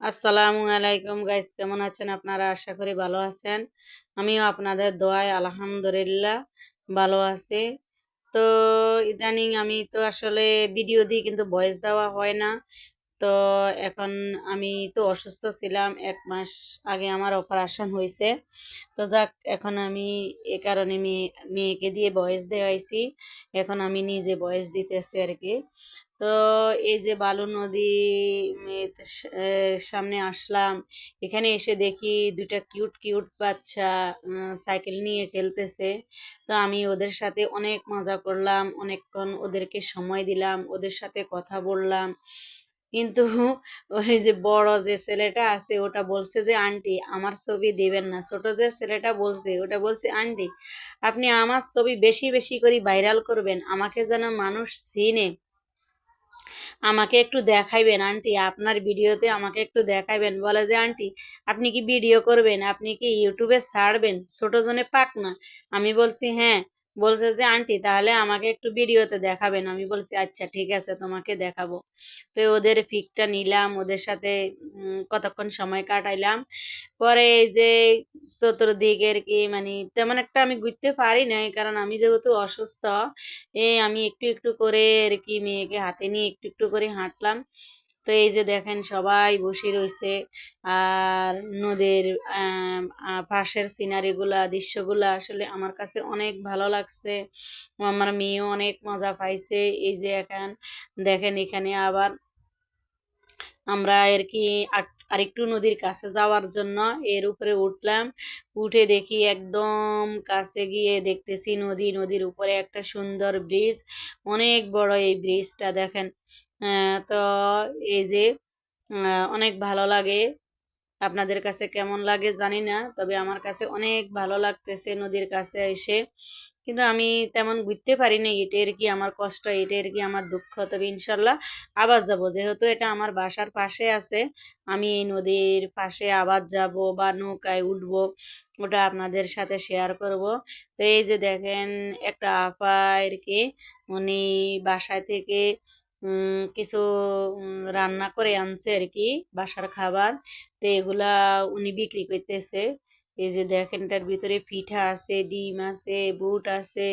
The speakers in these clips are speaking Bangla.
আসসালামু আলাইকুম গাইস কেমন আছেন? আপনারা আশা করি ভালো আছেন। আমিও আপনাদের দোয়ায় আলহামদুলিল্লাহ ভালো আছি। তো ইদানিং আমি তো আসলে ভিডিও দিই কিন্তু ভয়েস দেওয়া হয় না। তো এখন আমি তো অসুস্থ ছিলাম, এক মাস আগে আমার অপারেশন হয়েছে। তো যাক, এখন আমি এ কারণে মেয়ে, মেয়েকে দিয়ে ভয়েস দেওয়াইছি। এখন আমি নিজে ভয়েস দিতেছি আর কি। তো এই যে বালু নদী সামনে আসলাম। এখানে এসে দেখি দুটা কিউট কিউট বাচ্চা সাইকেল নিয়ে খেলতেছে। তো আমি ওদের সাথে অনেক মজা করলাম, অনেকক্ষণ ওদেরকে সময় দিলাম, ওদের সাথে কথা বললাম। কিন্তু ওই যে বড় যে ছেলেটা আছে, ওটা বলছে যে, আন্টি, আমার ছবি দেবেন না। ছোট যে ছেলেটা বলছে, ওটা বলছে, আন্টি, আপনি আমার ছবি বেশি বেশি করে ভাইরাল করবেন। আমাকে যেন মানুষ চিনে। আমাকে একটু দেখাইবেন, আন্টি। আপনার ভিডিওতে আমাকে একটু দেখাইবেন। বলে যে, আন্টি, আপনি কি ভিডিও করবেন? আপনি কি ইউটিউবে ছাড়বেন? ছোটো জনে পাক না? আমি বলছি হ্যাঁ। বলছে যে, আন্টি, তাহলে আমাকে একটু ভিডিওতে দেখাবেন। আমি বলছি আচ্ছা ঠিক আছে, তোমাকে দেখাবো। তো ওদের ফিকটা নিলাম, ওদের সাথে কতক্ষণ সময় কাটাইলাম। পরে এই যে চতুর্দিকের কি মানে তেমন একটা আমি ঘুরতে পারি নাই, কারণ আমি যেহেতু অসুস্থ, এ আমি একটু একটু করে আর কি মেয়েকে হাতে নিয়ে একটু একটু করে হাঁটলাম। তো এই যে দেখেন সবাই বসে রয়েছে, আর নদীর পাশের সিনারিগুলা দৃশ্যগুলা আসলে আমার কাছে অনেক ভালো লাগছে। আমার মেয়েও অনেক মজা পাইছে। এই যে এখন দেখেন এখানে আবার আমরা আর কি আর- আরেকটু নদীর কাছে যাওয়ার জন্য এর উপরে উঠলাম। উঠে দেখি একদম কাছে গিয়ে দেখতেছি নদী, নদীর উপরে একটা সুন্দর ব্রিজ। অনেক বড় এই ব্রিজটা দেখেন। তো এই যে অনেক ভালো লাগে। আপনাদের কাছে কেমন লাগে জানি না, তবে আমার কাছে অনেক ভালো লাগতেছে নদীর কাছে এসে। কিন্তু আমি তেমন বুঝতে পারিনি এটার কি আমার কষ্ট এটার কি আমার দুঃখ। তবে ইনশাল্লাহ আবার যাব। যেহেতু এটা আমার বাসার পাশে আছে, আমি এই নদীর পাশে আবার যাব বা নৌকায় উঠবো, ওটা আপনাদের সাথে শেয়ার করব। তো এই যে দেখেন, একটা আপা আর কি উনি বাসায় থেকে কিছু রান্না করে আনছে আর কি বাসার খাবার। তো এগুলা উনি বিক্রি করতেছে। এই যে দেখেন এটার ভিতরে পিঠা আছে, ডিম আছে, বুট আছে।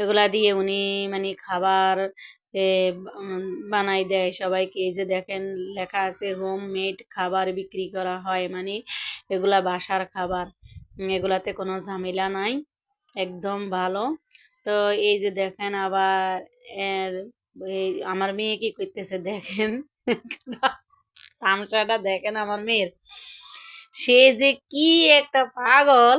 এগুলা দিয়ে উনি মানে খাবার বানাই দেয় সবাইকে। এই যে দেখেন লেখা আছে হোম মেড খাবার বিক্রি করা হয় মানে এগুলা বাসার খাবার। এগুলাতে কোনো ঝামেলা নাই। একদম ভালো। তো এই যে দেখেন আবার আমার মেয়ে কি করতেছে দেখেন? তামসাটা দেখেন আমার মেয়ের। সে যে কি একটা পাগল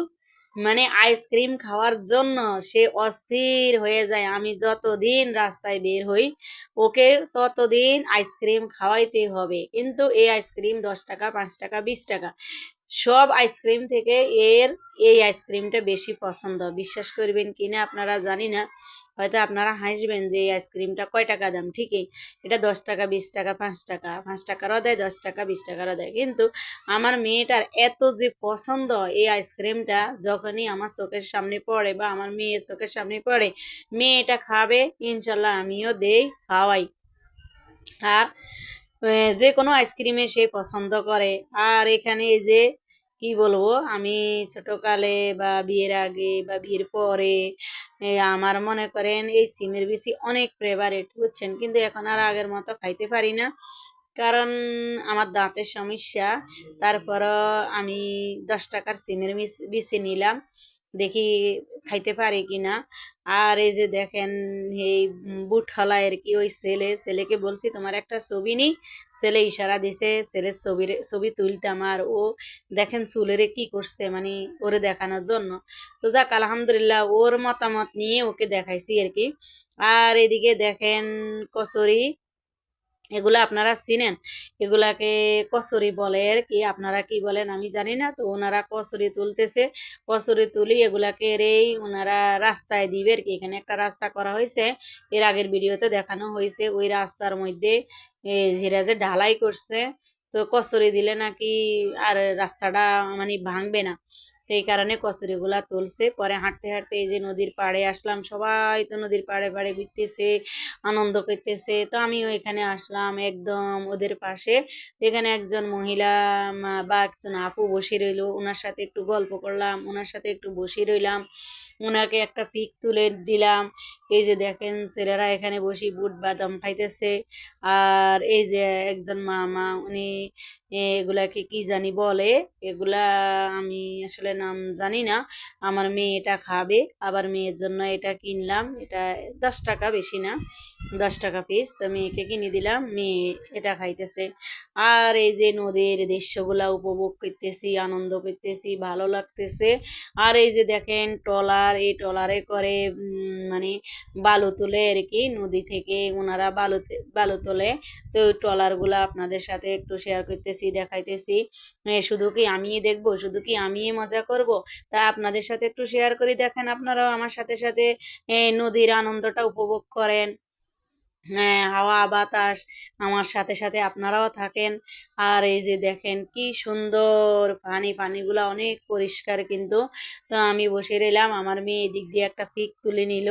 মানে আইসক্রিম খাওয়ার জন্য সে অস্থির হয়ে যায়। আমি যতদিন রাস্তায় বের হই, ওকে ততদিন আইসক্রিম খাওয়াইতে হবে। কিন্তু এই আইসক্রিম দশ টাকা, পাঁচ টাকা, বিশ টাকা সব আইসক্রিম থেকে এর এই আইসক্রিমটা বেশি পছন্দ। বিশ্বাস করবেন কিনা আপনারা জানি না, হয়তো আপনারা হাসবেন যে এই আইসক্রিমটা কয় টাকা দাম? ঠিকই, এটা দশ টাকা, বিশ টাকা, পাঁচ টাকা, পাঁচ টাকারও দেয়, দশ টাকা, বিশ টাকারও দেয়। কিন্তু আমার মেয়েটার এত যে পছন্দ এই আইসক্রিমটা, যখনই আমার চোখের সামনে পড়ে বা আমার মেয়ের চোখের সামনে পড়ে, মেয়েটা খাবে, ইনশাল্লাহ আমিও দেই, খাওয়াই। আর যে কোনো আইসক্রিমে সে পছন্দ করে। আর এখানে এই যে, কি বলব, আমি ছোটকালে বা বিয়ের আগে বা বিয়ের পরে আমার মনে করেন এই সিমের বিচি অনেক ফেভারেট বুঝছেন? কিন্তু এখন আর আগের মতো খাইতে পারি না। কারণ আমার দাঁতের সমস্যা। তারপরও আমি দশ টাকার সিমের বিচি নিলাম। দেখি খাইতে পারি কিনা। আর এই যে দেখেন, এই বুট হলায়ের কি ওই ছেলে, ছেলেকে বলছি, তোমার একটা ছবি নি ছেলে ইশারা দিছে, ছেলের ছবির, ছবি তুলতাম আর ও দেখেন চুলেরে কি করছে মানে ওরে দেখানোর জন্য। তো যাক, আলহামদুলিল্লাহ, ওর মতামত নিয়ে ওকে দেখাইছি আর কি। আর এদিকে দেখেন, কচুরি এগুলা আপনারা চিনেন? এগুলাকে কচুরি বলে আর কি। আপনারা কি বলেন আমি জানি না। তো ওনারা কচুরি তুলতেছে। কচুরি তুলি এগুলাকে রেই ওনারা রাস্তায় দিবে আর কি। এখানে একটা রাস্তা করা হয়েছে। এর আগের ভিডিওতে দেখানো হয়েছে। ওই রাস্তার মধ্যে ধীরে যে ঢালাই করছে। তো কচুরি দিলে নাকি আর রাস্তাটা মানে ভাঙবে না। তো এই কারণে কচুরিগুলা তুলছে। পরে হাঁটতে হাঁটতে এই যে নদীর পাড়ে আসলাম, সবাই তো নদীর পাড়ে পাড়ে ঘুরতেছে, আনন্দ করতেছে। তো আমিও ওইখানে আসলাম একদম ওদের পাশে। এখানে একজন মহিলা বা একজন আপু বসে রইল। ওনার সাথে একটু গল্প করলাম ওনার সাথে একটু বসে রইলাম। ওনাকে একটা পিক তুলে দিলাম। এই যে দেখেন, ছেলেরা এখানে বসে বুট বাদাম খাইতেছে। আর এই যে একজন মামা, উনি এগুলাকে কি জানি বলে? এগুলা আমি আসলে নাম জানি না। আমার মেয়ে এটা খাবে। আবার মেয়ের জন্য এটা কিনলাম। এটা দশ টাকা বেশি না, দশ টাকা পিস তো মেয়েকে কিনে দিলাম। মেয়ে এটা খাইতেছে। আর এই যে নদীর দৃশ্যগুলা উপভোগ করতেছি, আনন্দ করতেছি, ভালো লাগতেছে। আর এই যে দেখেন ট্রলার এই ট্রলারে করে মানে বালু তুলে আর কি নদী থেকে ওনারা বালু বালু তোলে। তো ওই ট্রলারগুলো আপনাদের সাথে একটু শেয়ার করতেছি, দেখাইতেছি। শুধু কি আমি দেখব? শুধু কি আমি মজা করব? তা আপনাদের সাথে একটু শেয়ার করি, দেখেন আপনারাও আমার সাথে সাথে নদীর আনন্দটা উপভোগ করেন। হ্যাঁ হাওয়া বাতাস আমার সাথে সাথে আপনারাও থাকেন। আর এই যে দেখেন কি সুন্দর পানি, পানিগুলা অনেক পরিষ্কার কিন্তু। তো আমি বসে রইলাম, আমার মেয়ে এদিক দিয়ে একটা পিক তুলে নিল।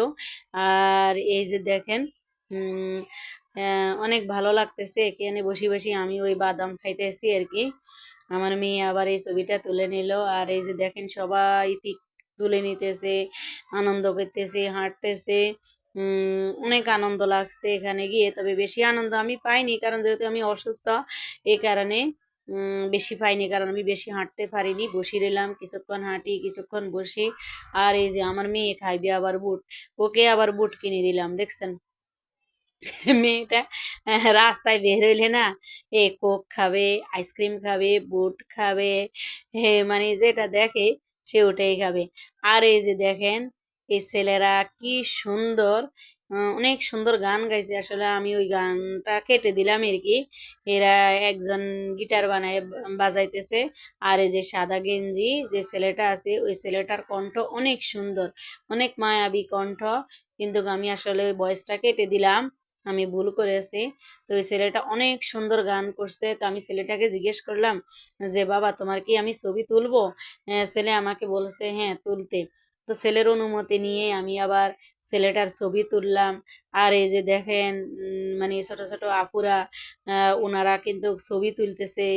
আর এই যে দেখেন অনেক ভালো লাগতেছে। এখানে বসি বসি আমি ওই বাদাম খাইতেছি আর কি। আমার মেয়ে আবার এই ছবিটা তুলে নিল। আর এই যে দেখেন সবাই পিক তুলে নিতেছে, আনন্দ করতেছে, হাঁটতেছে। অনেক আনন্দ লাগছে এখানে গিয়ে, তবে বেশি আনন্দ আমি পাইনি, কারণ যেহেতু আমি অসুস্থ এই কারণে বেশি পাইনি, কারণ আমি বেশি হাঁটতে পারিনি। বসি রইলাম কিছুক্ষণ হাঁটি, কিছুক্ষণ বসি, আর এই যে আমার মেয়ে খাইবে আবার বুট, ওকে আবার বুট কিনে দিলাম, দেখছেন? মেয়েটা রাস্তায় বের হইলে না, এ কোক খাবে, আইসক্রিম খাবে, বুট খাবে মানে যেটা দেখে, সে ওটাই খাবে। আর এই যে দেখেন এই ছেলেরা কি সুন্দর। অনেক সুন্দর গান গাইছে। আসলে আমি ওই গানটা কেটে দিলাম আর কি। এরা একজন গিটার বানায়, বাজাইতেছে। আর এই যে সাদা গেঞ্জি যে ছেলেটা আছে, ওই ছেলেটার কণ্ঠ অনেক সুন্দর। অনেক মায়াবী কণ্ঠ। কিন্তু আমি আসলে ওই ভয়েসটা কেটে দিলাম। আমি ভুল করেছি। তো ওই ছেলেটা অনেক সুন্দর গান করছে। তো আমি ছেলেটাকে জিজ্ঞেস করলাম যে, বাবা, তোমার কি আমি ছবি তুলবো? ছেলে আমাকে বলছে হ্যাঁ তুলতে। তো ছেলের অনুমতি নিয়ে আমি আবার ছেলেটার ছবি তুললাম। আর এই যে দেখেন মানে ছোট ছোট আপুরা ওনারা কিন্তু ছবি তুলতেছে।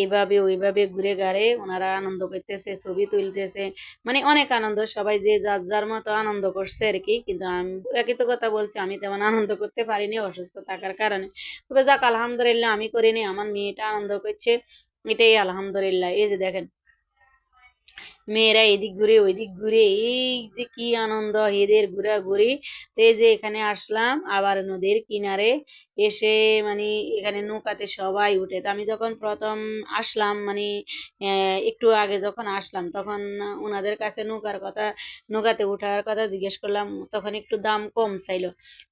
এইভাবে ওইভাবে ঘুরে ঘাড়ে ওনারা আনন্দ করতেছে, ছবি তুলতেছে। মানে অনেক আনন্দ, সবাই যে যার যার মতো আনন্দ করছে আর কি। কিন্তু আমি একই তো কথা বলছি, আমি তেমন আনন্দ করতে পারিনি অসুস্থ থাকার কারণে। তবে যাক, আলহামদুলিল্লাহ আমি করিনি, আমার মেয়েটা আনন্দ করছে। এটাই আলহামদুলিল্লাহ। এই যে দেখেন মেয়েরা এদিক ঘুরে ওইদিক ঘুরে, এই যে কি আনন্দ, এদের ঘোরাঘুরি। তো যে এখানে আসলাম, আবার নদীর কিনারে এসে মানে এখানে নৌকাতে সবাই উঠে। তো আমি যখন প্রথম আসলাম মানে একটু আগে যখন আসলাম, তখন ওনাদের কাছে নৌকার কথা, নৌকাতে ওঠার কথা জিজ্ঞেস করলাম, তখন একটু দাম কম চাইলো।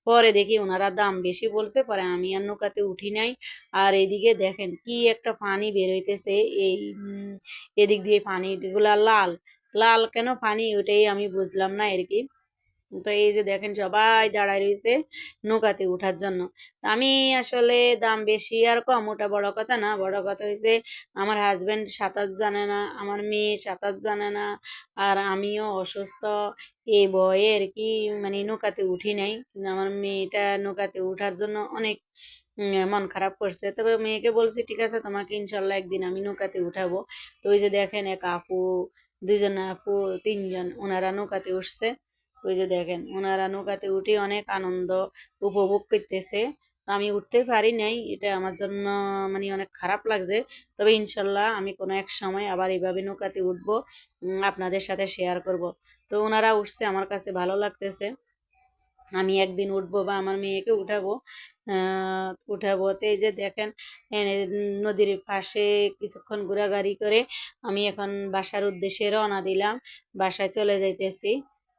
পরে দেখি ওনারা দাম বেশি বলছে, পরে আমি আর নৌকাতে উঠি নাই। আর এদিকে দেখেন কি একটা পানি বের হইতেছে, এই এদিক দিয়ে পানিগুলা লাল লাল। লাল কেন পানি ওটাই আমি বুঝলাম না আর কি। তো এই যে দেখেন, সবাই দাঁড়ায় রয়েছে নৌকাতে ওঠার জন্য। আমি আসলে দাম বেশি আর কম, ওটা বড় কথা না। বড় কথা হয়েছে আমার হাজবেন্ড সাঁতার জানে না, আমার মেয়ে সাঁতার জানে না, আর আমিও অসুস্থ। এই বয়ে আর কি মানে নৌকাতে উঠি নাই। আমার মেয়েটা নৌকাতে ওঠার জন্য অনেক মন খারাপ করছে। তবে মেয়েকে বলছি, ঠিক আছে, তোমাকে ইনশাল্লাহ একদিন আমি নৌকাতে উঠাবো। তো ওই যে দেখেন, এক আপু দুইজন আপু, তিনজন, ওনারা নৌকাতে উঠছে। ওই যে দেখেন, ওনারা নৌকাতে উঠে অনেক আনন্দ উপভোগ করতেছে। আমি উঠতে পারি নাই, এটা আমার জন্য মানে অনেক খারাপ লাগছে। তবে ইনশাল্লাহ আমি কোনো এক সময় আবার এইভাবে নৌকাতে উঠবো আপনাদের সাথে শেয়ার করব। তো ওনারা উঠছে, আমার কাছে ভালো লাগতেছে। আমি একদিন উঠবো বা আমার মেয়েকে উঠাবো উঠাবো। তো এই যে দেখেন নদীর পাশে কিছুক্ষণ ঘোরাঘুরি করে আমি এখন বাসার উদ্দেশ্যে রওনা দিলাম, বাসায় চলে যাইতেছি।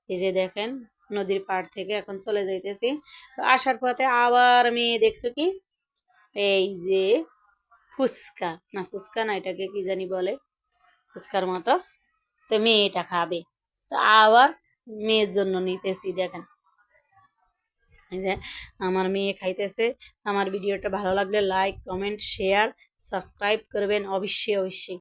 এই যে দেখেন, নদীর পাড় থেকে এখন চলে যাইতেছি। তো আসার পথে আবার আমি দেখছ কি? এই যে ফুচকা, না ফুচকা না এটাকে কি জানি বলে? ফুচকার মতো। তো মেয়ে এটা খাবে। তো আবার মেয়ের জন্য নিতেছি, দেখেন। যে আমার মেয়ে খাইতেছে, আমার ভিডিওটা ভালো লাগলে লাইক কমেন্ট শেয়ার সাবস্ক্রাইব করবেন অবশ্যই অবশ্যই।